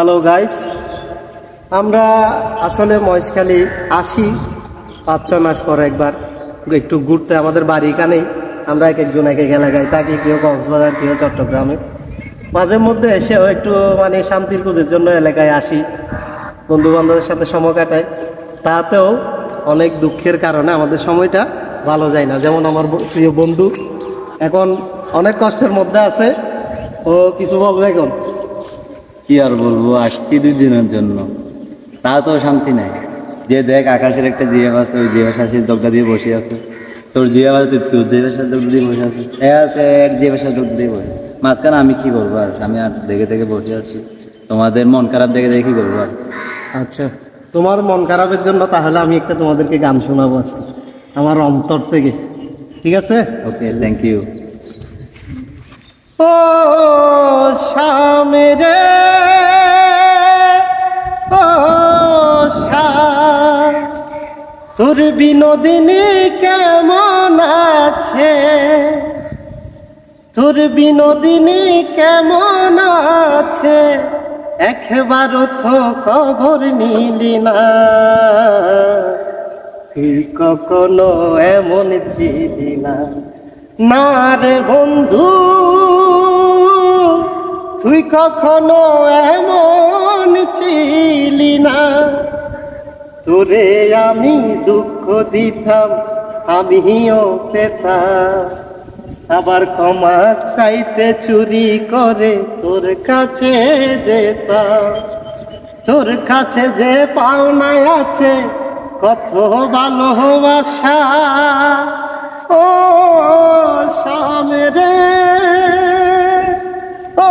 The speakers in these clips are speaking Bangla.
হ্যালো গাইস আমরা আসলে মহেশখালী আসি পাঁচ, ছয় মাস পর একবার। একটু ঘুরতে আমাদের বাড়ি এখানেই আমরা এক একজন এক এক এলাকায় থাকি, কেউ কক্সবাজার, কেউ চট্টগ্রামে। মাঝে মধ্যে এসেও একটু মানে শান্তির খুঁজের জন্য এলাকায় আসি। বন্ধু বান্ধবের সাথে সময় কাটাই। তাতেও অনেক দুঃখের কারণে আমাদের সময়টা ভালো যায় না। যেমন আমার প্রিয় বন্ধু। এখন অনেক কষ্টের মধ্যে আছে। ও কিছু বলবে এখন? কি আর বলব আসছি দুই দিনের জন্য। তা তো শান্তি নাই। যে দেখ আকাশের একটা জিয়া আছে ওই জিয়া শাসির দগটা দিয়ে বসে আছে। তোর জিয়া আছে তোর জিয়া শাসির দগটা দিয়ে বসে আছে। এ আছে এক জিয়া শাসির দগটা দিয়ে বসে। মাঝখানে আমি কি করব আর? আমি আর দেখে দেখে বসে আছি। তোমাদের মন খারাপ দেখে দেখে কি করব আর? আচ্ছা তোমার মন খারাপের জন্য তাহলে আমি একটা তোমাদেরকে গান শোনাবো আজকে। আমার অন্তর থেকে। ঠিক আছে? ওকে থ্যাংক ইউ ও তোর বিনোদিনী কেমন আছে? তোর বিনোদিনী কেমন আছে? একবারও তো খবর নিলি না। তুই কখনো এমন ছিলি না। না রে বন্ধু, তুই কখনো এমন ছিলি না। তোরে আমি দুঃখ দিতাম আমিও পেতাম। আবার ক্ষমা চাইতে চুরি করে তোর কাছে যেতাম। তোর কাছে যে পাওনায় আছে, কত ভালোবাসা ও সামরে ও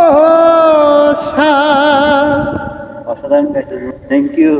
সা থ্যাংক ইউ